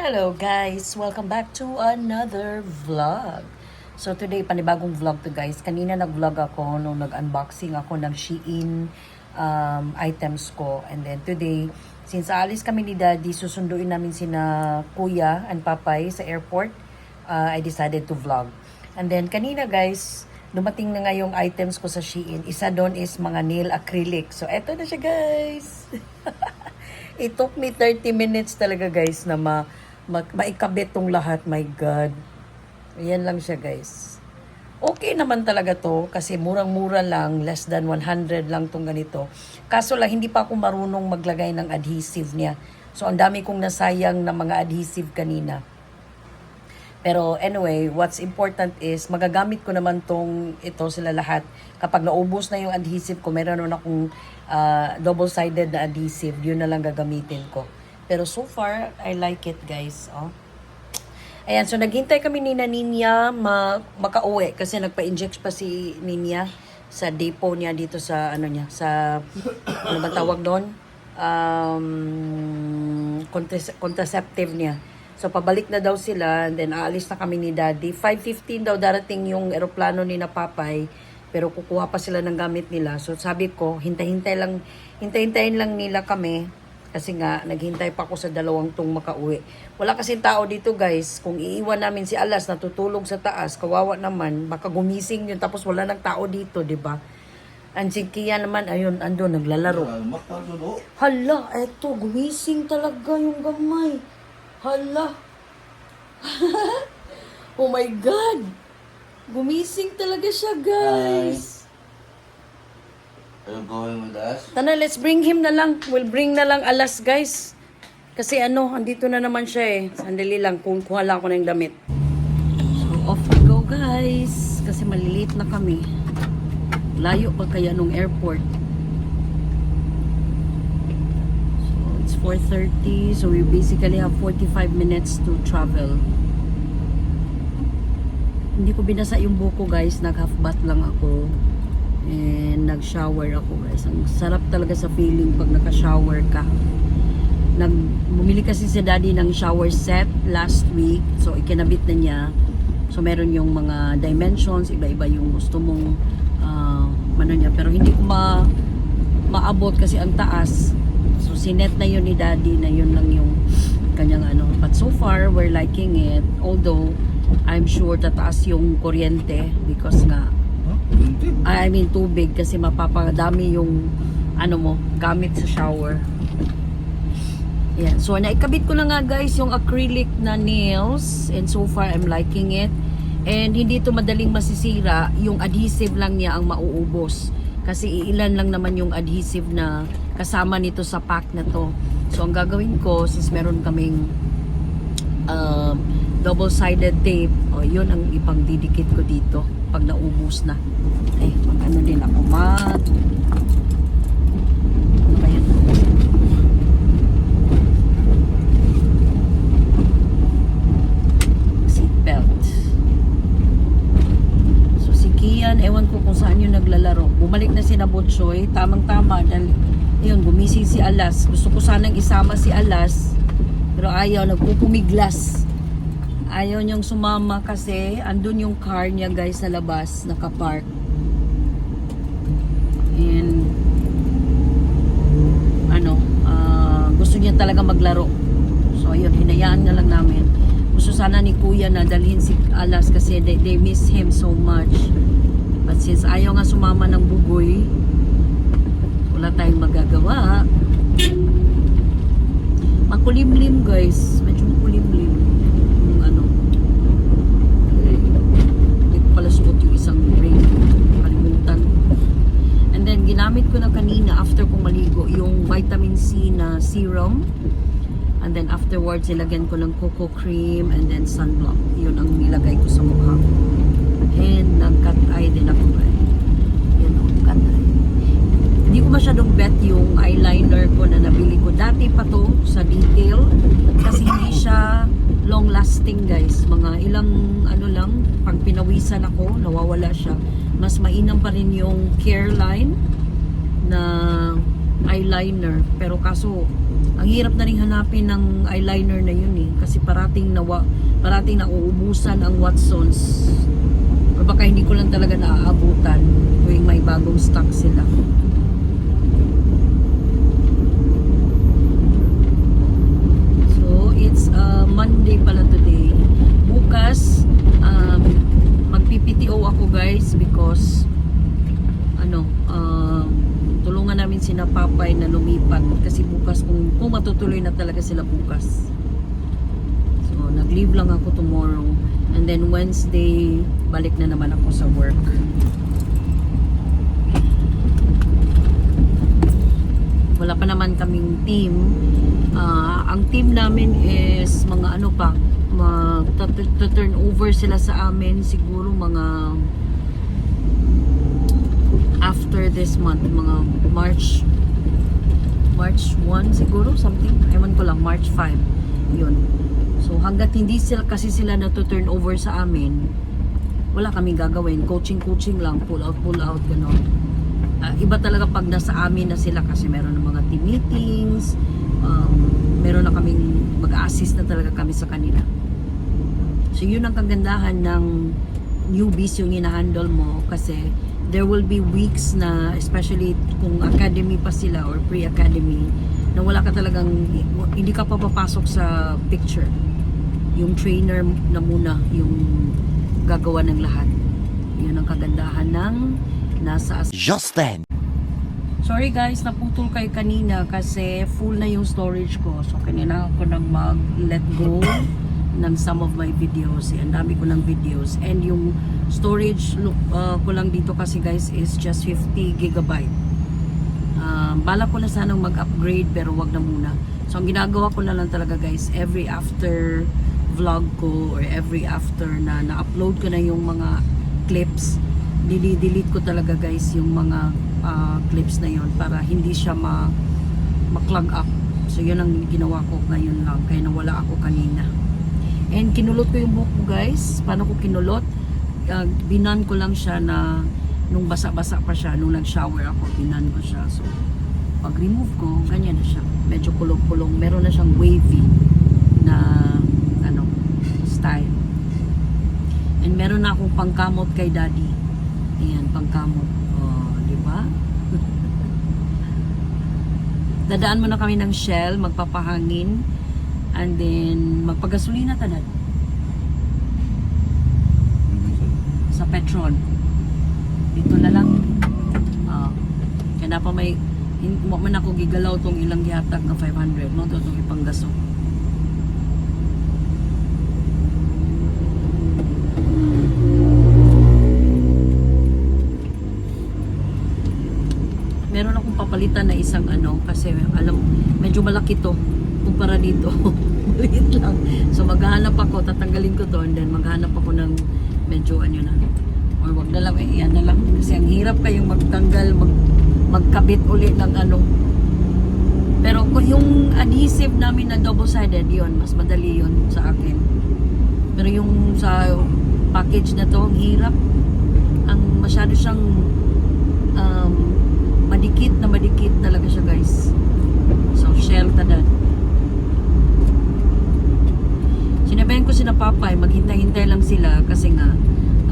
Hello guys! Welcome back to another vlog. So today, panibagong vlog to guys. Kanina nag-vlog ako nung nag-unboxing ako ng Shein um, items ko. And then today, since aalis kami ni Daddy, susunduin namin sina Kuya and Papay sa airport. uh, I decided to vlog. And then kanina guys, dumating na nga yung items ko sa Shein. Isa doon is mga nail acrylic. So eto na siya guys! It took me 30 minutes talaga guys na ma, ma maikabit tong lahat. My God. Ayan lang siya guys. Okay naman talaga to kasi murang-mura lang, less than 100 lang tong ganito. Kaso lang hindi pa ako marunong maglagay ng adhesive niya. So ang dami kong nasayang na mga adhesive kanina. Pero anyway, what's important is magagamit ko naman tong ito sila lahat. Kapag naubos na yung adhesive ko, meron naman akong ah, double-sided na adhesive. Yun na lang gagamitin ko. Pero so far, I like it guys. Oh. Ayan, so naghintay kami ni Ninya ma makauwi kasi nagpa-inject pa si Ninya sa depot niya dito sa ano niya, sa ano ba tawag doon? Um, contrace- contraceptive niya. So pabalik na daw sila and then aalis na kami ni Daddy. 5:15 daw darating yung eroplano ni na Papay pero kukuha pa sila ng gamit nila. So sabi ko, hintay-hintay lang hintay-hintayin lang nila kami kasi nga naghintay pa ako sa dalawang tong makauwi. Wala kasi tao dito guys. Kung iiwan namin si Alas natutulog sa taas, kawawa naman, baka gumising yun tapos wala nang tao dito, 'di ba? Ang si Kia naman, ayun, ando, naglalaro. Hala, eto, gumising talaga yung gamay. Hala. oh my God. Gumising talaga siya, guys. Are you going with us? Tana, let's bring him na lang. We'll bring na lang alas, guys. Kasi ano, andito na naman siya eh. Sandali lang, kung kuha lang ako ng damit. So, off we go, guys. Kasi maliliit na kami. Layo pa kaya nung airport. So, it's 4.30. So, we basically have 45 minutes to travel. Hindi ko binasa yung buko, guys. Nag-half bath lang ako. And nag-shower ako, guys. Ang sarap talaga sa feeling pag naka-shower ka. Nag bumili kasi si daddy ng shower set last week. So, ikinabit na niya. So, meron yung mga dimensions. Iba-iba yung gusto mong ah, ano niya. Pero hindi ko ma maabot kasi ang taas. So, sinet na yun ni daddy na yun lang yung kanyang ano. But so far, we're liking it. Although, I'm sure tataas yung kuryente because nga. I mean tubig kasi mapapadami yung ano mo, gamit sa shower. Yan. So, naikabit ko na nga guys yung acrylic na nails and so far I'm liking it. And hindi ito madaling masisira, yung adhesive lang niya ang mauubos. Kasi ilan lang naman yung adhesive na kasama nito sa pack na to. So, ang gagawin ko, since meron kaming um, double-sided tape, o yun ang ipang didikit ko dito pag naubos na. Eh, mag ano din ako, mag... Ano ba yan? Seatbelt. So si Kian, ewan ko kung saan yung naglalaro. Bumalik na si Nabotsoy, tamang-tama dahil yun, gumising si Alas. Gusto ko sanang isama si Alas, pero ayaw, nagpupumiglas. Ayaw niyang sumama kasi andun yung car niya guys sa labas, nakapark. And ano, ah, gusto niya talaga maglaro. So ayun, hinayaan na lang namin. Gusto sana ni Kuya na dalhin si Alas kasi they, they miss him so much. But since ayaw nga sumama ng bugoy, wala tayong magagawa. Makulimlim guys, medyo makulimlim. Yung ano, eh, hindi ko pala suot yung isang ring. Kalimutan. And then, ginamit ko na kanina after kong maligo, yung vitamin C na serum. And then afterwards, ilagyan ko ng cocoa cream and then sunblock. Yun ang nilagay ko sa mukha ko. And nag-cut eye din ako guys. Yun o, cut eye. Hindi ko masyadong bet yung eyeliner ko na nabili ko. Dati pa to sa detail. Kasi hindi siya long lasting guys. Mga ilang ano lang, pag pinawisan ako, nawawala siya. Mas mainam pa rin yung Careline na eyeliner. Pero kaso, Ang hirap na rin hanapin ng eyeliner na yun eh. Kasi parating nawa, parating nauubusan ang Watsons. Or baka hindi ko lang talaga naaabutan tuwing may bagong stock sila. So, it's uh, Monday pala today. Bukas, um, mag-PPTO ako guys because ano, tulungan namin sina Papay na lumipat kasi bukas kung, kung matutuloy na talaga sila bukas. So, nag-leave lang ako tomorrow. And then Wednesday, balik na naman ako sa work. Wala pa naman kaming team. Ah, ang team namin is mga ano pa, mag turn over sila sa amin siguro mga after this month, mga March March 1 siguro, something. Ewan ko lang, March 5. Yun. So hanggat hindi sila kasi sila na to turn over sa amin, wala kaming gagawin. Coaching-coaching lang, pull out, pull out, gano'n. Ah, iba talaga pag nasa amin na sila kasi meron ng mga team meetings, um, meron na kaming mag-assist na talaga kami sa kanila. So yun ang kagandahan ng newbies yung hinahandle mo kasi there will be weeks na especially kung academy pa sila or pre-academy na wala ka talagang hindi ka pa papasok sa picture yung trainer na muna yung gagawa ng lahat yun ang kagandahan ng nasa as- Just then. Sorry guys, naputol kayo kanina kasi full na yung storage ko. So kanina ako nang mag-let go ng some of my videos. Ang dami ko ng videos. And yung storage uh, ko lang dito kasi guys is just 50 gigabyte. Uh, bala ko na sanang mag-upgrade pero wag na muna. So ang ginagawa ko na lang talaga guys, every after vlog ko or every after na na-upload ko na yung mga clips, dili-delete ko talaga guys yung mga uh, clips na yon para hindi siya ma ma-clog up. So yun ang ginawa ko ngayon lang kaya nawala ako kanina. And kinulot ko yung buhok ko guys. Paano ko kinulot? Uh, binan ko lang siya na nung basa-basa pa siya, nung nag-shower ako, binan ko siya. So, pag remove ko, ganyan na siya. Medyo kulong-kulong. Meron na siyang wavy na ano, style. And meron na akong pangkamot kay daddy. Ayan, pangkamot. Oh, di ba? Dadaan mo na kami ng Shell, magpapahangin. And then, magpagasolina tanan sa petrol. Dito na lang. Ah. kaya pa may mo man ako gigalaw tong ilang gihatag na 500 no to ipanggaso. Meron akong papalitan na isang ano kasi alam medyo malaki to kumpara dito. Maliit lang. So maghahanap ako, tatanggalin ko to and then maghahanap ako ng medyo ano na or wag na lang, eh, yan na lang. Kasi ang hirap kayong magtanggal, mag, magkabit ulit ng ano. Pero kung yung adhesive namin na double-sided, yon mas madali yon sa akin. Pero yung sa package na to, ang hirap. Ang masyado siyang um, madikit na madikit talaga siya guys. So, shell tanan. Sinabihan ko sina Papay, maghintay-hintay lang sila kasi nga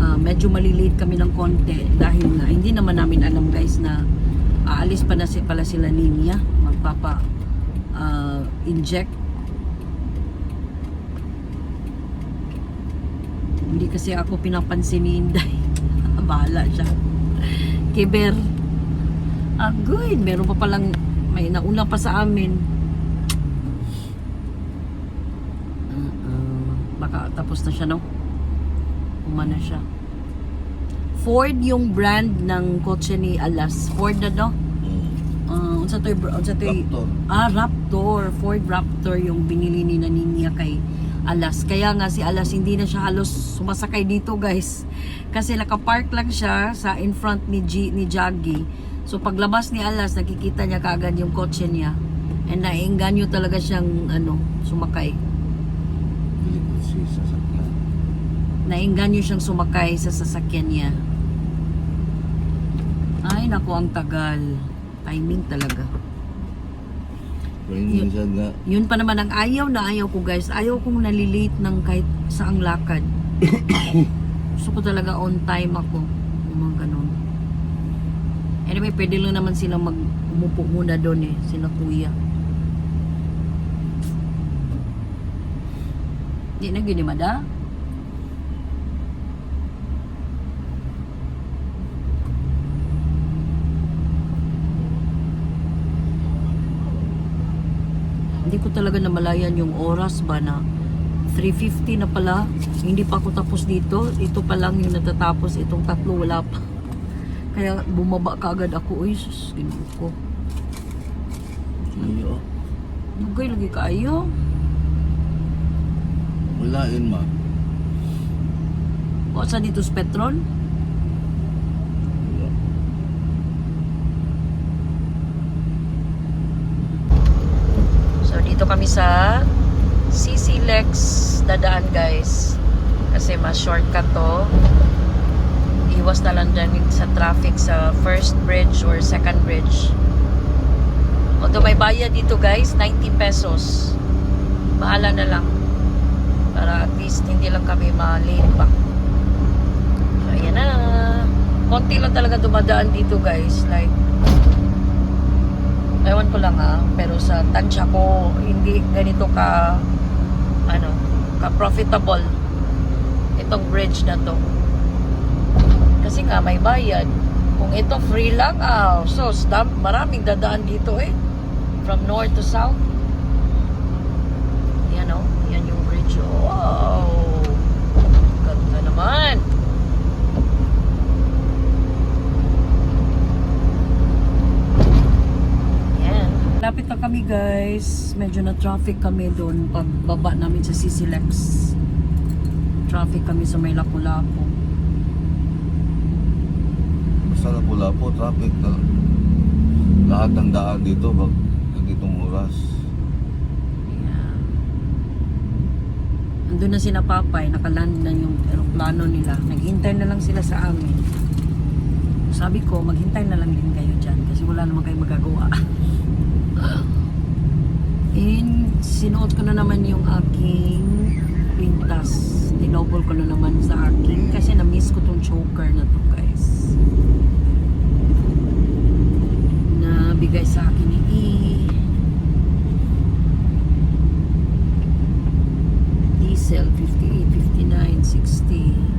ah, medyo malilate kami ng konti dahil nga hindi naman namin alam guys na aalis pa na si, pala sila Ninya magpapa ah, inject. Hindi kasi ako pinapansin ni Inday. Bahala siya. Kiber. Ah good. Meron pa palang may nauna pa sa amin Uh, baka tapos na siya no? Umana siya. Ford yung brand ng kotse ni Alas. Ford na no? Uh, unsa to unsa to Raptor. ah Raptor. Ford Raptor yung binili ni Naninya kay Alas. Kaya nga si Alas hindi na siya halos sumasakay dito guys. Kasi nakapark lang siya sa in front ni G, ni Jaggy. So paglabas ni Alas nakikita niya kaagad yung kotse niya. And naiinganyo talaga siyang ano sumakay Ko si sasakyan. nainganyo siyang sumakay sa sasakyan niya. Ay, naku, ang tagal. Timing talaga. Minsan nga, Yun pa naman ang ayaw na ayaw ko guys. Ayaw kong nalilate ng kahit saang lakad. Gusto ko talaga on time ako. Yung mga ganun. Anyway, pwede lang naman silang mag umupo muna doon eh. Sila kuya. Di na ginimada? Hindi ko talaga namalayan yung oras ba na 3.50 na pala. Hindi pa ako tapos dito. Ito pa lang yung natatapos. Itong tatlo wala pa. Kaya bumaba ka agad ako. Uy, sus, ko. iyo. Nagay lagi kayo. Walain ma. O sa dito sa Petron? Wala. So dito kami sa CC Lex dadaan guys. Kasi mas shortcut to. Iwas na lang dyan sa traffic sa first bridge or second bridge. Although may bayad dito guys, 90 pesos. Bahala na lang. Para at least hindi lang kami ma-late pa. So ayan na. Konti lang talaga dumadaan dito guys. Like Ewan ko lang ah, pero sa tansya ko, hindi ganito ka, ano, ka profitable itong bridge na to. Kasi nga may bayad. Kung ito free lang, ah, so stamp, maraming dadaan dito eh. From north to south. Yan oh, yan yung bridge. Wow! Ganda naman. Yan. Lapit na kami guys. Medyo na traffic kami doon pagbaba namin sa Sisilex. Traffic kami sa may Lapu-Lapu. Pula po, traffic na. Lahat ng daan dito, bag ganitong oras. Yeah. Andun na sina Papay, nakaland na yung aeroplano nila. Naghintay na lang sila sa amin. Sabi ko, maghintay na lang din kayo dyan kasi wala naman kayo magagawa. And sinuot ko na naman yung aking pintas. Tinobol ko na naman sa aking kasi na-miss ko tong choker na to guys. Nabigay sa akin ni E. Diesel 58, 59, 60.